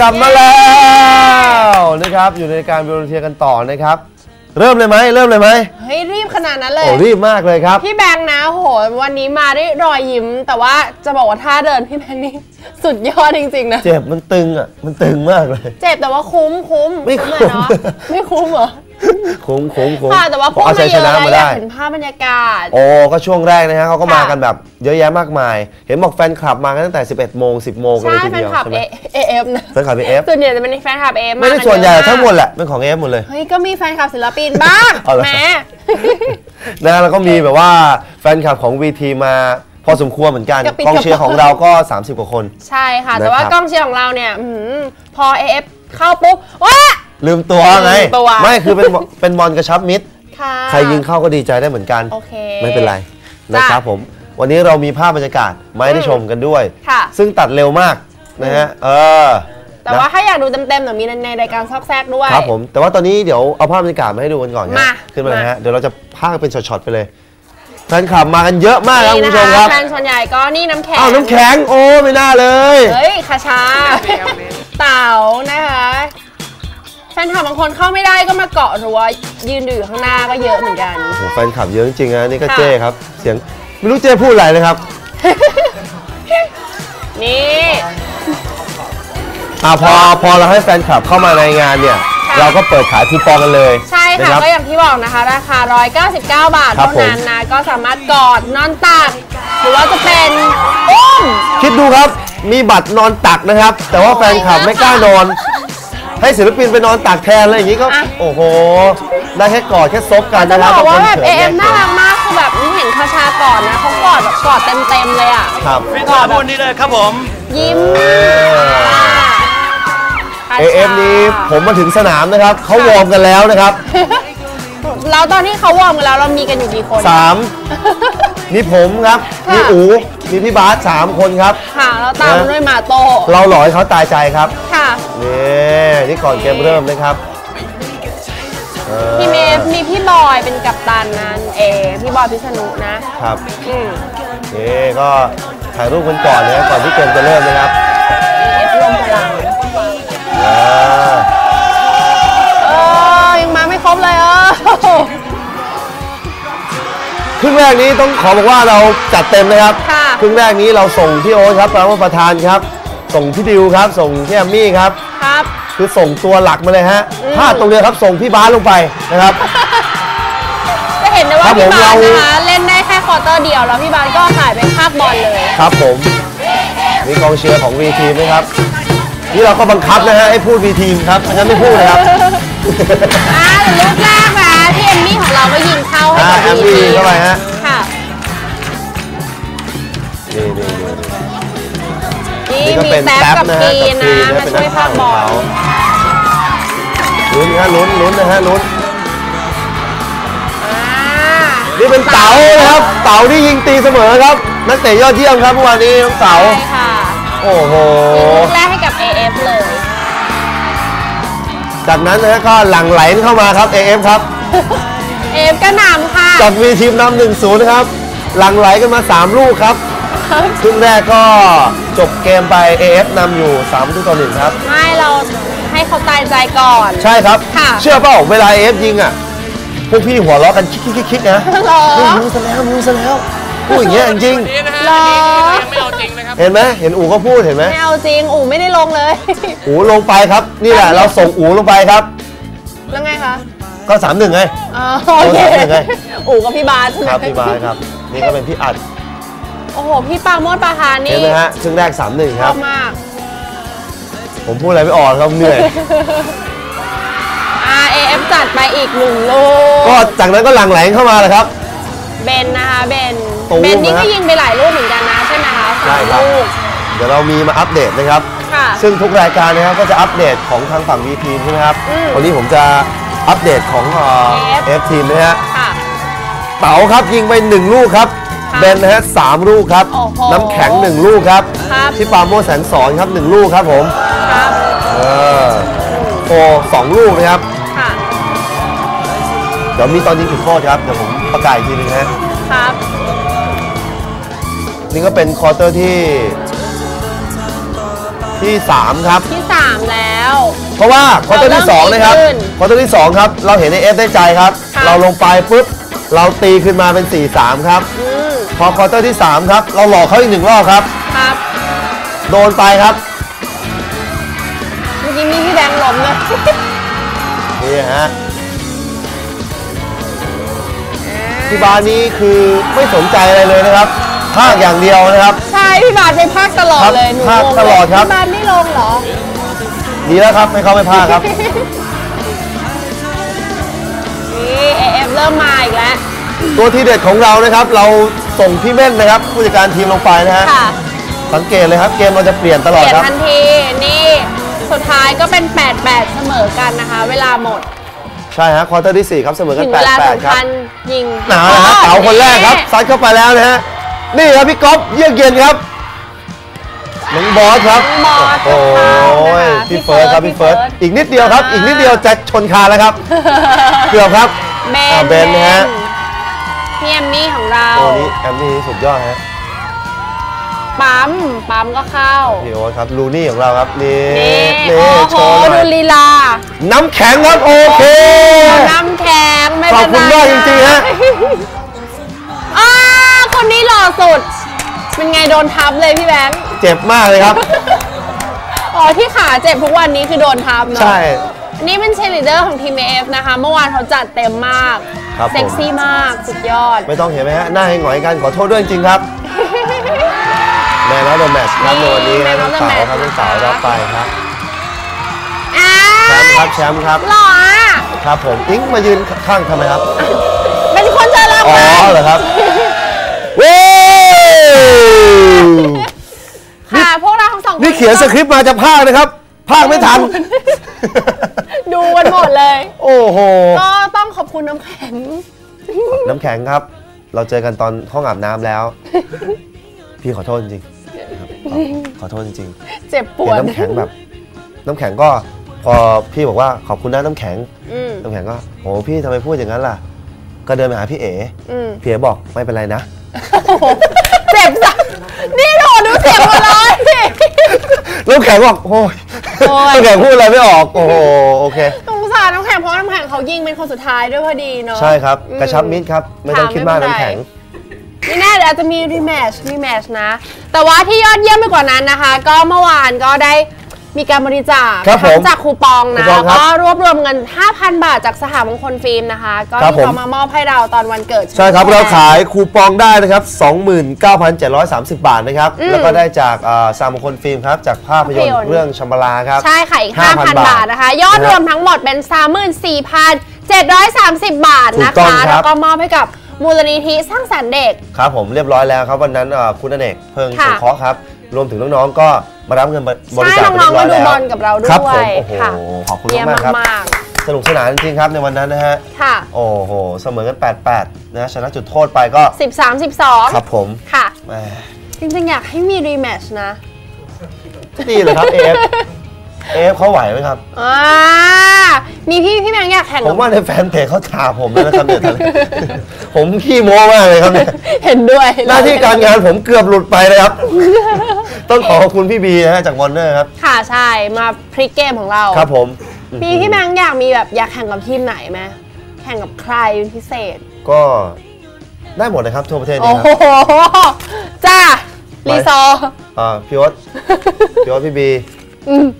กลับมาแล้วนะครับอยู่ในการวิวเทียกันต่อนะครับ เริ่มเลยไหมเริ่มเลยไหมเฮ้ยรีบขนาดนั้นเลโอ้ยรีบมากเลยครับ พี่แบงค์นะโหวันนี้มาด้วยรอยยิ้ม แต่ว่าจะบอกว่าท่าเดินพี่แบงค์นี่สุดยอดจริงๆนะเจ็บมันตึงอะมันตึงมากเลย เจ็บแต่ว่าคุ้มคุ้มไม่คุ้มเลยเนาะไม่คุ้มเหรอ คุ้มคุ้มคุ้มค่ะแต่ว่าเพพุ่งราะเอามาชัยเยชอะนะแล้วมาอยากได้เห็นภาพบรรยากาศ โอ้ก็ช่วงแรกนะฮะเขาก็มาค่ะกันแบบเยอะแยะมากมาย เห็นบอกแฟนคลับมากันตั้งแต่ 11 โมง 10 โมงกันใช่เลยทีแฟนเดียวคลับใช่ไหมเอเอฟนะแฟนคลับเอฟส่วนใหญ่จะเป็นแฟนคลับเอฟไม่ได้ส่วนใหญ่ทั้งหมดแหละเป็นของเอฟหมดเลยเฮ้ยก็มีแฟนคลับศิลปินบ้างเอาเหรอแหมนะแล้วก็มีแบบว่าแฟนคลับของ VT มาพอสมควรเหมือนกันกระปิดกองเชียร์กระปอยของเราก็ 30 กว่าคน ใช่ค่ะ แต่นะครับว่ากองเชียร์ของเราเนี่ยอื้อหือพอเอฟเข้าปุ๊บว้า ลืมตัวไงลืมตัว ไม่คือเป็นเป็นบอลกระชับมิตร ค่ะ ใครยิงเข้าก็ดีใจได้เหมือนกัน โอเคไม่เป็นไรจ้ะนะครับผม วันนี้เรามีภาพบรรยากาศมาให้ได้ชมกันด้วย ค่ะ ซึ่งตัดเร็วมากนะฮะเออแต่ว่าถ้าอยากดูเต็มๆเดี๋ยวมีในรายการซอกแซกด้วย ครับผม แต่ว่าตอนนี้เดี๋ยวเอาภาพบรรยากาศมาให้ดูกันก่อนนะมาขึ้นมาเลยมา ฮะเดี๋ยวเราจะพากเป็นช็อตๆไปเลยแฟนคลับมากันเยอะมากครับคุณนี่ผู้ชนะมคคะรับแฟนส่วนใหญ่ก็นี่น้ำแข็ง อ้าวน้ำแข็งโอ้ไม่น่าเลย เฮ้ยคาชา เต๋านะคะ แฟนคลับบางคนเข้าไม่ได้ก็มาเกาะรั้วยืนอยู่ข้างหน้าก็เยอะเหมือนกัน โอ้โหแฟนคลับเยอะจริงๆนะนี่ก็ค่ะ เจ้ครับ เสียงไม่รู้เจ้พูดอะไรเลยครับนี่อ่าพอพอเราให้แฟนคลับเข้ามาในงานเนี่ยค่ะเราก็เปิดขายคูปองกันเลยใช่นะค่ะครับ ก็อย่างที่บอกนะคะ ราคา 199 บาทครับ เท่านั้นนะ ก็สามารถกอดนอนตักหรือว่าจะเป็นอุ้ม คิดดูครับมีบัตรนอนตักนะครับ แต่ว่าแฟนคลับไม่กล้านอน ให้ศิลปินไปนอนตักแทนอะไรอย่างนี้ก็ อะ โอ้โห ได้แค่กอดแค่ซบกันจะนะคบรับอกว่าแบบคเอขิเอ็มน่ารักมากคือแบบนี่เห็นคาชากอดนะเขากอดแบบกอดเต็มๆเลยอะ ครับกอดขบวนนี้เลยครับผม ยิ้มเอเอฟนี้ผมมาถึงสนามนะครับ เขาวอร์มกันแล้วนะครับแล้วตอนที่เขาวอร์มกันแล้วเรามีกันอยู่กี่คน สามมีผมครับ ค่ะมีอู มีพี่บาสสามคนครับ ค่ะ แล้วตามมาด้วยมาโต้เราหล่อให้เขาตายใจครับ ค่ะ นี่นี่ก่อนเกมเริ่มนะครับเออพี่เมฟมีพี่บอยเป็นกัปตันนั่นเองพี่บอยพิษณุนะครับอืมนี่ก็ถ่ายรูปกันก่อนนะครับก่อนที่เกมจะเริ่มนะครับเอฟรวมพลังอ่าเออยังมาไม่ครบเลยเออครึ่งแรกนี้ต้องขอบอกว่าเราจัดเต็มนะครับ ค่ะครึ่งแรกนี้เราส่งพี่โอ๊ตครับประประธานครับ ส่งพี่ดิวครับ ส่งพี่แอมมี่ครับ ครับ คือส่งตัวหลักมาเลยฮะพลาดตรงเดียวครับส่งพี่บาสลงไปนะครับ จะเห็นได้ครัว่าบผมพี่บาสเรานะคะ เล่นได้แค่ควอเตอร์เดียว แล้วพี่บาสก็หายไปคาบบอลเลย ครับผมนี่กองเชียร์ของวีทีมนะครับ นี่เราก็บังคับนะฮะให้พูดวีทีมครับไม่งั้นไม่พูดนะครับ อ่าแต่ลูกแรกนะที่เอมมี่ของเราก็ยิงเข้าให้อ่ากับแอมมี่เข้าไปฮะค่ะ นี่นี่นี่นี่นี่ก็มีเป็นแท็บแท็บกับนะฮะกรีนกับกรีนนะนะมาช่วยเป็นนักภาคข่าวบอของลเขาลุ้นฮะลุ้นลุ้นนะฮะลุ้นอ่านี่เป็นเต๋านะครับเต๋าที่ยิงตีเสมอครับนักเตะยอดเยี่ยมครับเมื่อวานนี้น้องเต๋าใช่ค่ะโอ้โหยิงลูกแรกให้กับ AF เลยจากนั้นนะฮะก็หลั่งไหลเข้ามาครับ AF ครับ AF ก็นำค่ะจากวีทีมนำหนึ่งศูนย์นะครับ หลั่งไหลกันมา 3 ลูกครับ ครึ่งแรกก็จบเกมไป AF นำอยู่3ประตูต่อหนึ่งครับ ไม่เราให้เขาตายใจก่อน ใช่ครับ ค่ะ เชื่อเปล่าเวลา AF ยิงอะ พวกพี่หัวเราะกันคิกๆๆๆนะเหรอ เฮ้ยยิงซะแล้วยิงซะแล้วพูดอย่างเงี้ยจริงนี่นะฮะหรอนี่ยังไม่เอาจริงนะครับ ๆเห็นไหมเห็นอูก็พูดเห็นไหมไม่เอาจริง อูไม่ได้ลงเลย อูลงไปครับ นี่แหละเราส่งอูลงไปครับ แล้วไงคะก็3ามหนึ่งไง อ๋อโอเคโทรศัพท์ยังไง อูกับพี่บาสใช่ไหมครับพี่บาสครับ นี่ก็เป็นพี่อัด โอ้โห พี่ปราโมดปราทานเห็นี่นไหมฮะครึ่งแรก 3 1 ชครัอบ บมากผมพูดอะไรไม่ออกครับเหนื่อย RAF จัดไปอีกหนึ่งลูก ก็จากนั้นก็หลั่งไหลเข้ามาเลยครับ เบนนะคะเบน ตูมเบนนี่นะก็ยิงไปหลายลูกเหมือนกันนะใช่ไหมคะใช่สามครับ ลูก เดี๋ยวเรามีมาอัปเดตนะครับ ค่ะ ซึ่งทุกรายการนะครับก็จะอัปเดตของทางฝั่ง V ทีมใช่ไหมครับ อืมวันนี้ผมจะอัปเดตของเอ่อ F F ทีมนะฮะ ค่ะ เต๋าครับยิงไป 1 ลูกครับค่ะ เบนนะฮะสามลูกครับ โอ้โหน้ำแข็ง1ลูกครับครับ พี่ปาโมชแสงสอนครับ1ลูกครับผมครับเออโฟสองลูกนะครับ ค่ะเดี๋ยวมีตอนยิงจุดโทษครับ เดี๋ยวผมประกาศอีกทีหนึงฮะ ครับนี่ก็เป็นควอเตอร์ที่ ที่ 3 ครับ ที่ 3แเพราะว่าควอเตอร์ที่ 2 นะครับเราเริ่มดีขึ้นควอเตอร์ที่ 2 ครับ เราเห็นในเอฟได้ใจครับ ค่ะ เราลงไปปุ๊บ เราตีขึ้นมาเป็น 4-3 ครับ อืม พอควอเตอร์ที่ 3 ครับ เราหลอกเขาอีกหนึ่งรอบครับ ครับ โดนไปครับ เมื่อกี้มีพี่แบงค์ล้มเลยนี่ฮะที่บ้านนี้คือไม่สนใจอะไรเลยนะครับ ภาคอย่างเดียวนะครับ ใช่ พี่บาสไปภาคตลอดครับเลยหนูภาคงงตลอดครับ พี่บาสไม่ลงเหรอ ดีแล้วครับ ไม่เข้าไม่พลาดครับ นี่เอฟเริ่มมาอีกแล้ว ตัวที่เด็ดของเรานะครับ เรา ส่งพี่เม่นนะครับ ผู้จัดการทีมลงไปนะฮะค่ะสังเกตเลยครับเกมเราจะเปลี่ยนตลเปอดลี่ยนครับทันที นี่สุดท้ายก็เป็น 8-8 เสมอกันนะคะ เวลาหมด ใช่ฮะควอเตอร์ที่4ครับเสมอกัถึนงเวลา8-8คสำรับคัญยิงหนาวนะฮะเต๋าคนแรกครับซัดเข้าไปแล้วนะฮะนี่ครับพี่ก๊อฟเยือกเย็นครับน้องบอสครับน้องบอสโอ้โหนะคะพี่เฟิร์สครับพี่พี่เฟิเฟิร์ร์สสอีกนิดเดียวครับ อีกนิดเดียวจะชนคานแล้วครับ เกือบครับเบอ่านเบนนะฮะ พี่แอมมี่ของเราโอ้นี้แอมนี่สุดยอดฮะปั๊มปั๊มก็เข้าพี่โอ๊ตครับลูนี่ของเราครับนี่นี่นี่โอ้โหโชว์หน่ดูอยลีลา น้ำแข็งครับโอเค น้ำแข็งไม่ขเป็อบนไรคุณมากจริงๆฮะอ่าคนนี้หล่อสุด เป็นไงโดนทับเลยพี่แบงค์เจ็บมากเลยครับอ๋อที่ขาเจ็บทุกวันนี้คือโดนทับเนาะใช่อั นนี้เป็นเชลิเดอร์ของทีมเอฟนะคะ เมื่อวานเขาจัดเต็มมาก ครับผม เซ็กซี่มาก สุดยอด ไม่ต้องเห็นไหมฮะ หน้าให้หงอยกันขอโทษด้วยจริงๆครับ แมนแล้วเดอะแมตช์ครับนี่ในวันนี้ Man น้ of อง the สาว Match ครับน้องสาวนะคะรับไปครับอ่าแชมป์ครับ แชมป์ครับ หล่ออะ ครับผม อิงมายืนข้างทำไมครับ เป็นคนเจอรางอ๋อวัลเหรอครับ เว้ย ค่ะ พวกเราทั้งสองคนี่เขียนสคริปต์มาจะพากนะครับ พากไม่ทัน ดูกันหมดเลย โอ้โห ก็ต้องขอบคุณน้ำแข็ง น้ำแข็งครับ เราเจอกันตอนห้องอาบน้ำแล้ว พี่ขอโทษจริงๆครับขอขอโทษจริงๆเจ็บปเห็วนดน้ำแข็งแบบ น้ำแข็งก็พอพี่บอกว่าขอบคุณนะน้ำแข็งอืมน้ำแข็งก็โอ้พี่ทำไมพูดอย่างนั้นล่ะ ก็เดินไปหาพี่เอ๋อืมพี่เอ๋บอกไม่เป็นไรนะโอ้โหเจ็บสันี่โดนดูเจ็บหมดเลยน้ำแข็งบอกโอ้ย โอ้ยน้ำแข็งพูดอะไรไม่ออก โอ้โห โอเค สงสารน้ำแข็งเพราะน้ำแข็งเขายิงเป็นคนสุดท้ายด้วยพอดีเนาะใช่ครับ อืกระชับมิตรครับ ไม่ต้องค่ะคิดมากไม่เป็นไรน้ำแข็ง ไม่แน่เดี๋ยวอาจจะมีรีแมชรีแมชนะ แต่ว่าที่ยอดเยี่ยมไปกว่านั้นนะคะ ก็เมื่อวานก็ได้ มีการบริจาคครับผมทั้งจากคูปองนะคูปองครับก็รวบรวมเงิน 5,000 บาทจากสหมงคลฟิล์มนะคะ ก็ครับที่ผม เขามามอบให้เราตอนวันเกิดใช่ครับไหมเราขายคูปองได้นะครับ 29,730 บาทนะครับอืมแล้วก็ได้จากอ่าสามงคลฟิล์มครับ จากภาพยนตภาพยนตร์ร์เรื่องชัมบาลาครับ ใช่ค่ะอีก5,000 5,000บาทนะคะ ยอดนะฮะรวมทั้งหมดเป็น 34,730 บาทถูนะกต้องคะครัแล้บวก็มอบให้กับมูลนิธิสร้างสรรค์เด็ก ครับผมเรียบร้อยแล้วครับ วันนั้นอ่าคุณอเนกเพิ่งค่ะ สงเคราะห์ครับ รวมถึงน้องๆก็ มารับเงินบริใช่จาคน้องๆไปมาเรีดูยบร้บออยลแล้วกับเราด้ครับวผม ยโอ้โห ค่ะขอบคุณเยี่ยมมากๆครับ มากสนุกสนานจริงๆครับในวันนั้นนะฮะ ๆค่ะ โอ้โห เสมอกัน 8-8 นะชนะจุดโทษไปก็ 13 12 ครับผมค่ะ แหมจริงๆ อยากให้มีรีแมชนะนี่เลยครับเอฟ เอฟเขาไหวไหมครับ อ่ามีพี่พี่แมงอยากแข่งผกับมว่าในแฟนเพจเขาถาผมแล้วนะครับเนี่ยผมขี้โม้มากเลยครับเนี่ย เห็นด้วยหน้าที่การงานผมเกือบหลุดไปเลยครับ ต้องขอขอบคุณพี่บีนะฮะจากวอนเนอร์ครับ ค่ะใช่มาพลิกเกมของเราครับผมพี่พี่แมงอยากมีแบบอยากแข่งกับทีมไหนไหมแข่งกับใครเป็นพิเศษ ก็ได้หมดนะครับทั่วประเทศโอ้นี้ครับโหจ้าไปรีซอร์ อ่าพี่โอ๊ตพี่โอ๊ตพี่บีอืม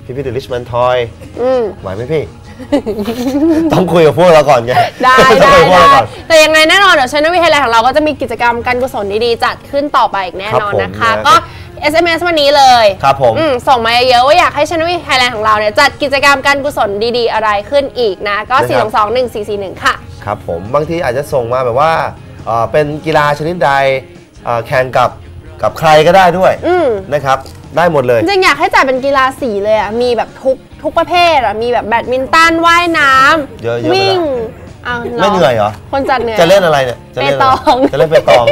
พี่พี่เดลิชแมนทอยอืมไหวไหมพี่ ต้องคุยกับพวกเราก่อนไง ได้ต้องได้คุยกับพวกได้เราก่อนแต่ยังไงแน่นอนเดี๋ยวชนวิทยาลัยของเราก็จะมีกิจกรรมการกุศลดีๆ จัดขึ้นต่อไปอีกแน่นอนนะคะครับผมก็ SMS วันนี้เลย ครับผมอืมส่งมาเยอะๆว่าอยากให้ชนวิทยาลัยของเราเนี่ยจัดกิจกรรมการกุศลดีๆ อะไรขึ้นอีกนะ ก็ 4 2 2 1 4 4 1 ค่ะ ครับผมบางทีอาจจะส่งมาแบบว่าเอ่อเป็นกีฬาชนิดใดเอ่อแข่งกับ กับใครก็ได้ด้วยอืมนะครับ ได้หมดเลย จริงๆอยากให้จัดเป็นกีฬาสีเลยอะ มีแบบทุกทุกประเภทอะ มีแบบแบดมินตันว่ายน้ำเยอะๆไปละ วิ่งอ้าวไม่เหนื่อยเหรอ คนจัดเหนื่อย จะเล่นอะไรเนี่ย จะเล่นเปตอง จะเล่นเปตอง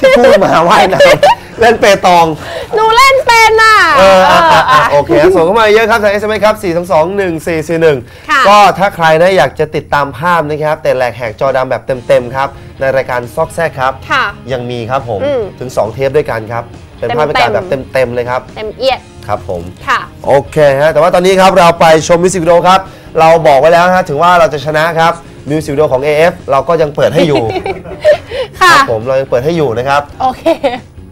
ที่พูดมาว่ายน้ำเล่นเปตอง หนูเล่นเป็นอะเอออะอะอะเออโอเคส่งเข้ามาเยอะครับทาง SMS ครับ 4 2 2 1 4 4 1ค่ะก็ถ้าใครนะอยากจะติดตามภาพนะครับ แต่แหลกแหกจอดำแบบเต็ม ๆ ครับ ในรายการซอกแซกครับ ค่ะ ยังมีครับผม อืมถึง 2 เทปด้วยกันครับ เป็นภาพบรรยากาศแบบเต็ม ๆ เลยครับ เต็มเอียดครับผม ค่ะ โอเคฮะแต่ว่าตอนนี้ครับเราไปชมมิวสิกวิดีโอครับ เราบอกไว้แล้วนะฮะถึงว่าเราจะชนะครับมิวสิกวิดีโอของ AF เราก็ยังเปิดให้อยู่คค่ะรับผมเรายังเปิดให้อยู่นะครับ โอเค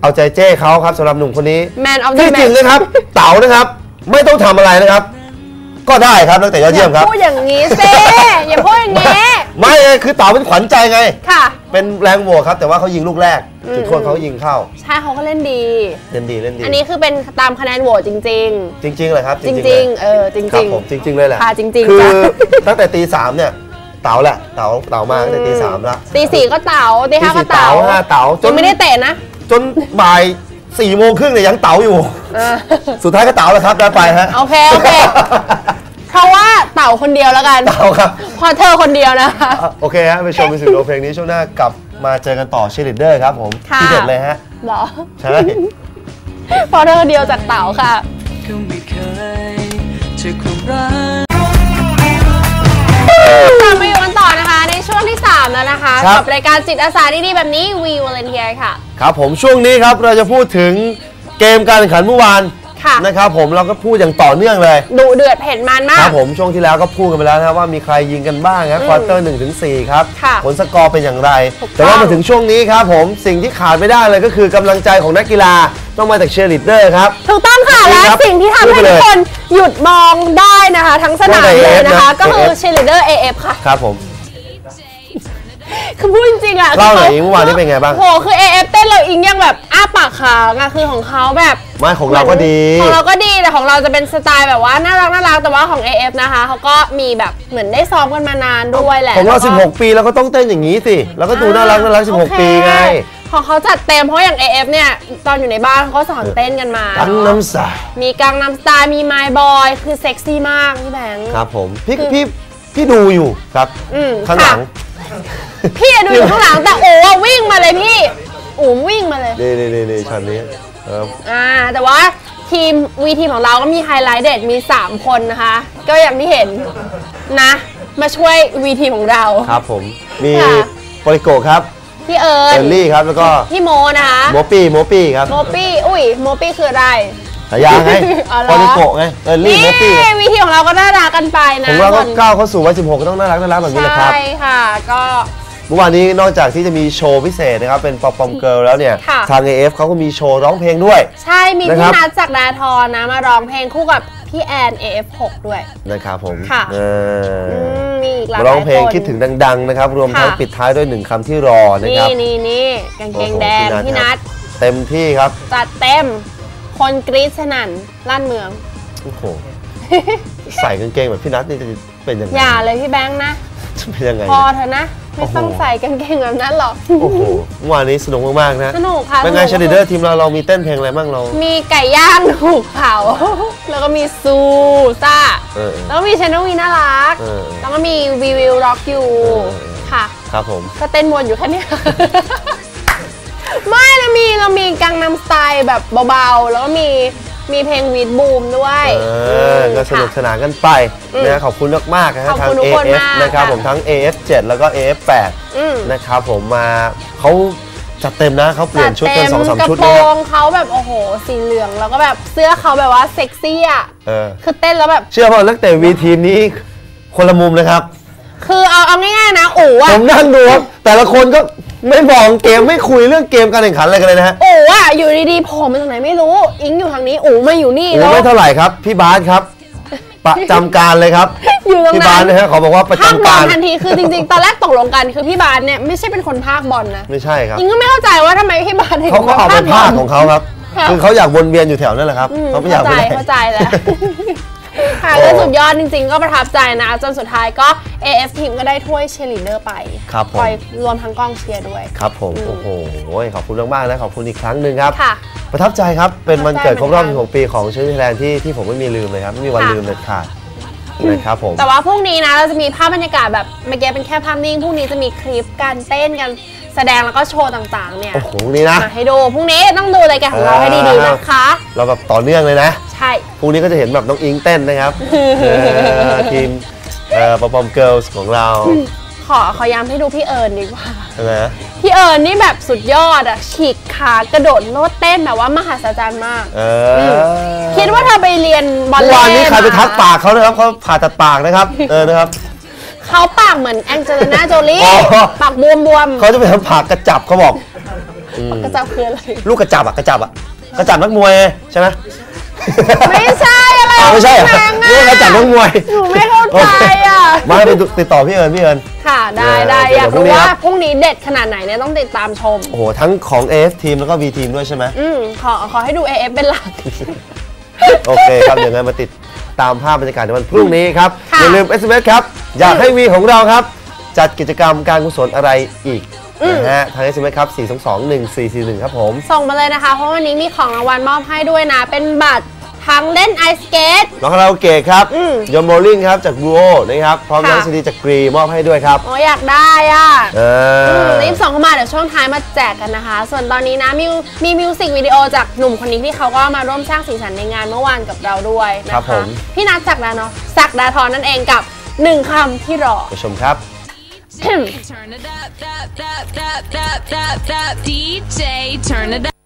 เอาใจเจ้เขาครับสำหรับหนุ่มคนนี้ Man of the ที่จริง Match นะครับ เต๋านะครับ ไม่ต้องทำอะไรนะครับ ก็ได้ครับตั้งแต่ยอดอเยี่ยย่ามครับ พูดอย่างนี้เซ่อย่าพูดอย่างนี้ไม่ไงคือเต๋าเป็นขวัญใจไง ค่ะ เป็นแรงโหวตครับ แต่ว่าเขายิงลูกแรกจุดโทษเขายิงเข้าใช่เขาก็เล่นดี เล่นดีเล่นดีอันนี้คือเป็นตามคะแนนโหวตจริง จริงๆเลยครับๆจๆริงเลยๆเออจครัริบง ผมจริง ๆ เลยแหละค่ะจริงๆคือจ้ะ ตั้งแต่ตีสามเนี่ยเต๋าแหละเต๋าเต๋ามาตั้งแต่ตีสามละตีสี่ก็เต๋าตีตีห้าก็สี่เต๋า เต๋าห้าเต๋าจยันงไม่ได้เตะนะ จนบ่ายสี่โมงครึ่งเนี่ยยังเต๋าอยู่เออสุดท้ายก็เต๋าแล้วครับได้ไปฮะโอเคโอเค เพราะว่าเต่าคนเดียวแล้วกัน เต๋าครับพอเธอคนเดียวนะคะ อะโอเคฮะไปชมมิวสิกวิดีโอเพลงนี้ช่วงหน้ากลับมาเจอกันต่อเชลิดเดอร์ครับผมค่ะ ที่เด็ดเลยฮะเหรอ ใช่ พอเธอคนเดียวจากเต่าค่ะ ก็ไม่เคยจะความรัก กลับมาอยู่กันต่อนะคะใน ช่วงที่ 3 แล้วนะคะครับ กับรายการจิตอาสาดีๆแบบนี้ We Volunteer ค่ะ ครับผมช่วงนี้ครับเราจะพูดถึงเกมการแข่งขันเมื่อวานค่ะ นะครับผมเราก็พูดอย่างต่อเนื่องเลย ดุเดือดเผ็ดมันมาคกรับผมช่วงที่แล้วก็พูดกันไปแล้วนะครับว่ามีใครยิงกันบ้างครับควอเตอร์หนึ่งถึงสี่ครับ ค่ะผลสกอร์เป็นอย่างไร ถูกต้องแต่ว่ามาถึงช่วงนี้ครับผมสิ่งที่ขาดไม่ได้เลยก็คือกำลังใจของนักกีฬาต้องมาจากเชียร์ลีดเดอร์ครับ ถูกต้องค่ะจริงและครับสิ่งที่ทำให้พูดไปทุเลกยคนหยุดมองได้นะคะ ทั้งสนามว่าแต่เลย AF นะคะนะก็คือ AF cheerleader AF ค่ะ ครับผม คือพูดจริงๆอะเล่าหน่อยคืเมื่อวานนี้เป็นไงบ้าง โหคือ AF เต้นเราอิงยังแบบอ้าปากค้างอะคือของเขาแบบไม่ของเราก็ดี ของเราก็ดีแต่ของเราจะเป็นสไตล์แบบว่าน่ารักน่ารักแต่ว่าของ AF นะคะเขาก็มีแบบเหมือนได้ซ้อมกันมานานด้วยแหละของเราแล้วก็16 ปีเราก็ต้องเต้นอย่างนี้สิแล้วก็ดูน่ารักน่ารักโอ16เคปีไงของเขาจัดเต็มเพราะอย่าง AF เนี่ยตอนอยู่ในบ้านเขาก็สอนเต้นกันมาตั้งน้ำใสมีกังนำสไตล์มีไมบอยคือเซ็กซี่มากพี่แบงค์ครับผมพี่คือพี่พี่ดูอยู่ครับอืมข้างหลังค่ะ พี่อะดูอยู่ข้างหลังแต่โอ้อะวิ่งมาเลยพี่อู๋มวิ่งมาเลย นี่นี่นี่นี่ช็อตนี้ครับอ่าแต่ว่าทีมวีทีมของเราก็มีไฮไลท์เด็ดมี 3 คนนะคะ ก็อย่างที่เห็นนะ มาช่วยวีทีมของเรา ครับผม มีค่ะ โปริโกะครับพี่เอิเอญลลี่ครับ แล้วก็พี่โมนะคะ โมปี้โมปี้ครับ โมปี้ อุ้ยโมปี้คืออะไร ฉายาไงอ๋อเหรอโปริโกะไงเอลลี่นี่โมปี้วีทีของเราก็น่ารักกันไปนะผมเราก็คนก้าวเข้าสู่วัย16 ก็ต้องน่ารักน่ารักแบบนี้แหละครับ ใช่ค่ะ ก็ เมื่อวานนี้นอกจากที่จะมีโชว์พิเศษนะครับ เป็นปอปปอมเกิลแล้วเนี่ย ค่ะ ทาง AF เขาก็มีโชว์ร้องเพลงด้วย ใช่มีนะคพี่รับนัทจากดาทรนะ มาร้องเพลงคู่กับพี่แอน AF6 ด้วย นะครับผมค่ะ เอออืมมีอีกหลายมาร้องเพลงคนคิดถึงดัง ๆ นะครับ รวมทั้งค่ะ ปิดท้ายด้วยหนึ่งคำที่รอนะคนี่รับนี่นี่กางเกงโอ้โหแดงพี่พี่นันัท ท เต็มที่ครับ จัดเต็ม คนกรี๊ดสนั่นลั่นเมือง โอ้โห ใส่กางเกงแบบพี่นัทนี่จะเป็นยังไงอย่าเลยพี่แบงค์นะจะเป็นยังไง พอเถอะนะ ไม่ต้องโอ้โหใส่กางเกงแบบนั้นหรอก โอ้โหเมื่อวานนี้สนุกมากๆนะสนุกค่ะเป็นไงสเชนุกลิเดอร์ทีมเราเรามีเต้นเพลงอะไรบ้างเรา มีไก่ย่างถูกเผา แล้วก็มีซูซ่าเออแล้วก็มีชนวีน่ารักเออแล้วก็มีวีวิวร็อกยูเออค่ะ ครับผม ก็เต้นวนอยู่แค่เนี้ยไม่เรามีเรามีกังนำสไตล์แบบเบาๆ แล้วก็มีมีเพลงวีดบูมด้วยเออก็สนุกสค่ะนานกันไปอืมนะขอบคุณมากๆนะฮะขอบทางคุณทุกคน AF มากนะครับค่ะผมทั้ง AF7 แล้วก็ AF8 อืมนะครับผมมาเขาจัดเต็มนะเขาเปลี่ยนชุดกันจัสองสามกระชุดโปรนะครับงเขาแบบโอ้โหสีเหลืองแล้วก็แบบเสื้อเขาแบบว่าเซ็กซี่อะเออคือเต้นแล้วแบบเชื่อว่านักเตะวีทีมนี้คนละมุมนะครับ คือเอาเอาง่ายๆนะอู๋ผอะมนั่งดูครับแต่ละคนก็ ไม่มองเกมไม่คุยเรื่องเกมการแข่งขันอะไรกันเลยนะฮะอู๋อะอยู่ดีๆโผมมาจากไหนไม่รู้ อิงอยู่ทางนี้อู๋มาอยู่นี่โอ้แล้วไม่เท่าไหร่ครับ พี่บาสครับ ประจำการเลยครับ อยู่ตรงพี่นั้บาสนนะฮะขอบอกว่าประภาคจำบอกาลรทันทีคือจริงๆ ตอนแรกตกลงกันคือพี่บาสเนี่ยไม่ใช่เป็นคนภาคบอลนะไม่ใช่ครับ อิงก็ไม่เข้าใจว่าทำไมพี่บาสถึงเขาก็เอาไปบภาคลของเขาครับ ค่ะ คือเขาอยากวนเวียนอยู่แถวนั่นแหละครับอืมเขาไม่อยากเข้าไปใจไหน เข้าใจแล้ว ค่ะโอ้ก็สุดยอดจริง ๆ ก็ประทับใจนะ จนสุดท้ายก็ AF ทีมก็ได้ถ้วยเชลิเดอร์ไปครับผมคอยรวมทั้งกองเชียร์ด้วย ครับผม โอ้โห ขอบคุณมากๆนะขอบคุณอีกครั้งหนึ่งครับค่ะประทับใจครับ เป็นวันเกิดครบรอบประทับใจเหมือนกัน16 ปีของเชนไทยแลนด์ที่ที่ผมไม่มีลืมเลยครับ ไม่มีวันค่ะลืมเด็ดขาดนะครับผมแต่ว่าพรุ่งนี้นะเราจะมีภาพบรรยากาศแบบเมื่อกี้เป็นแค่ภาพนิ่งพรุ่งนี้จะมีคลิปการเต้นกันแสดงแล้วก็โชว์ต่างๆเนี่ยโอ้โหนี่นะมาให้ดูพรุ่งนี้ต้องดูรายการของเราให้ดีๆนะคะ เราแบบต่อเนื่องเลยนะ ใช่ พรุ่งนี้ก็จะเห็นแบบน้องอิงเต้นนะครับเออทีมเอ่อปอปอมเกิลส์ของเราขอขอย้ำให้ดูพี่เอิญดีกว่า ใช่ไหมพี่เอิญนี่แบบสุดยอดอะฉีกขากระโดดโลดเต้นแบบว่ามหัศจรรย์มาก เออคิดว่าเธอไปเรียนบอลเมื่อเล่วานนี้ใครไปมาทักปากเขานะครับเขาผ่าตัดปากนะครับ เออนะครับ เขาปากเหมือนแองเจลิน่าโจลี่อ๋อปากบวมบวมเขาจะไปทำปากกระจับเขาบอก กระจับคืออะไร ลูกกระจับอะกระจับอะกระจับนักมวยไงใช่ไหม ไม่ใช่อะไรอ้าวไม่ใช่เหรอของนางลูกกระจับนักมวย หนูไม่เข้าใจอะมาไปติดต่อพี่เอิญพี่เอิญ ค่ะได้เออได้เดี๋อยวยากพรุ่งรู้นี้ว่าครับพรุ่งนี้เด็ดขนาดไหนเนี่ยต้องติดตามชม โอ้โห ทั้งของ AF ทีมแล้วก็ V ทีมด้วยใช่ไหมอืมขอขอให้ดู AF เป็นหลัก โอเคครับเดี๋ยวงั้นมาติดตามภาพบรรยากาศในวันพรุ่งนี้ครับค่ะอย่าลืม SMS ครับ อยากให้วีของเราครับ จัดกิจกรรมการกุศลอะไรอีกนะฮะทาง SMS ครับ 4 2 2 1 4 4 1 ครับผม ส่งมาเลยนะคะ เพราะวันนี้มีของรางวัลมอบให้ด้วยนะ เป็นบัตร ทั้งเล่นไอสเกต น้องคาราโอเกะครับอืมยมโบลิ่งครับจากบูโอนะครับ พร้อมค่ะน้องซีดีจากกรีมอบให้ด้วยครับโอ้อยากได้อะ เออืมอรีบส่งเข้ามาเดี๋ยวช่วงท้ายมาแจกกันนะคะ ส่วนตอนนี้นะมีมีมิวสิกวิดีโอจากหนุ่มคนนี้ที่เขาก็มาร่วมสร้างสีสันในงานเมื่อวานกับเราด้วยนะครัคะบผม พี่นัทจักรดาเนาะศักดาทรนั่นเองกับหนึ่งคำที่รอ ไปชมครับ Turn it up, up, up, up, up, up, up, DJ. Turn it up.